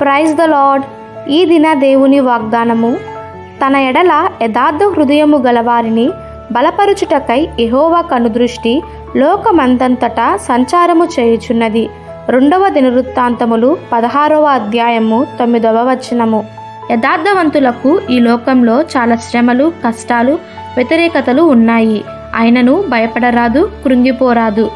Praise the lord. ఈ దిన దేవుని వాగ్దానము. తన ఎడల యథార్థ హృదయము గలవారిని బలపరుచుటకై యెహోవా కనుదృష్టి లోకమందంతటా సంచారము చేయుచున్నది. రెండవ దినవృత్తాంతములు పదహారవ అధ్యాయము తొమ్మిదవ వచనము. యథార్థవంతులకు ఈ లోకంలో చాలా శ్రమలు కష్టాలు వ్యతిరేకతలు ఉన్నాయి. ఆయనను భయపడరాదు కృంగిపోరాదు.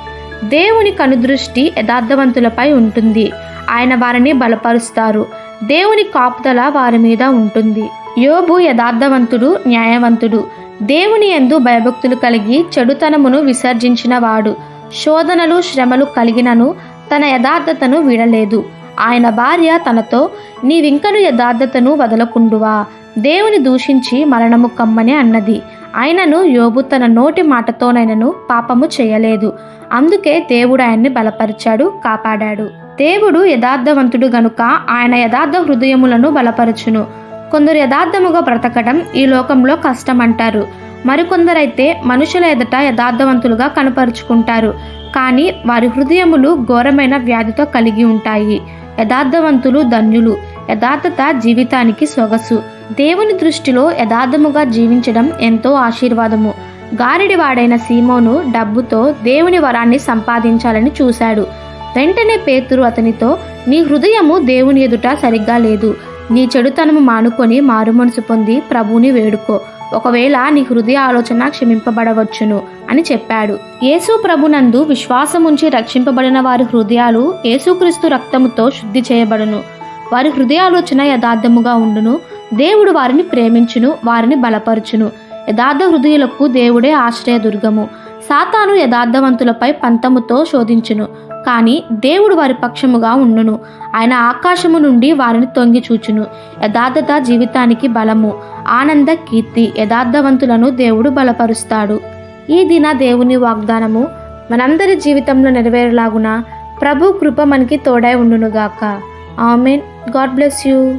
దేవుని కనుదృష్టి యథార్థవంతులపై ఉంటుంది. ఆయన వారిని బలపరుస్తారు. దేవుని కాపుదల వారి మీద ఉంటుంది. యోబు యథార్థవంతుడు న్యాయవంతుడు. దేవుని యందు భయభక్తులు కలిగి చెడుతనమును విసర్జించిన వాడు. శోధనలు శ్రమలు కలిగినను తన యథార్థతను వీడలేదు ఆయన భార్య తనతో నీవింకను యథార్థతను వదలకుండువా? దేవుని దూషించి మరణము కమ్మని అన్నది. ఆయనను యోబు తన నోటి మాటతోనైనను పాపము చేయలేదు. అందుకే దేవుడు ఆయన్ని బలపరిచాడు కాపాడాడు. దేవుడు యథార్థవంతుడు గనుక ఆయన యథార్థ హృదయములను బలపరచును. కొందరు యథార్థముగా బ్రతకడం ఈ లోకంలో కష్టమంటారు. మరికొందరైతే మనుషుల ఎదుట యథార్థవంతులుగా కనపరుచుకుంటారు. కానీ వారి హృదయములు ఘోరమైన వ్యాధితో కలిగి ఉంటాయి. యథార్థవంతులు ధన్యులు. యథార్థత జీవితానికి సొగసు. దేవుని దృష్టిలో యథార్థముగా జీవించడం ఎంతో ఆశీర్వాదము. గారిడివాడైన సీమోను డబ్బుతో దేవుని వరాన్ని సంపాదించాలని చూశాడు. వెంటనే పేతురు అతనితో నీ హృదయము దేవుని ఎదుట సరిగ్గా లేదు. నీ చెడుతనము మానుకొని మారుమనసు పొంది ప్రభువుని వేడుకో. ఒకవేళ నీ హృదయ ఆలోచన క్షమింపబడవచ్చును అని చెప్పాడు. యేసు ప్రభునందు విశ్వాసముంచి రక్షింపబడిన వారి హృదయాలు యేసుక్రీస్తు రక్తముతో శుద్ధి చేయబడును. వారి హృదయాలోచన యథార్థముగా ఉండును. దేవుడు వారిని ప్రేమించును వారిని బలపరుచును. యథార్థ హృదయులకు దేవుడే ఆశ్రయదుర్గము. సాతాను యథార్థవంతులపై పంతముతో శోధించును కానీ దేవుడు వారి పక్షముగా ఉండును. ఆయన ఆకాశము నుండి వారిని తొంగి చూచును. యథార్థత జీవితానికి బలము ఆనంద కీర్తి యథార్థవంతులను దేవుడు బలపరుస్తాడు. ఈ దిన దేవుని వాగ్దానము మనందరి జీవితంలో నెరవేరేలాగున ప్రభు కృప మనకి తోడై ఉండునుగాక. ఆమెన్. God bless you.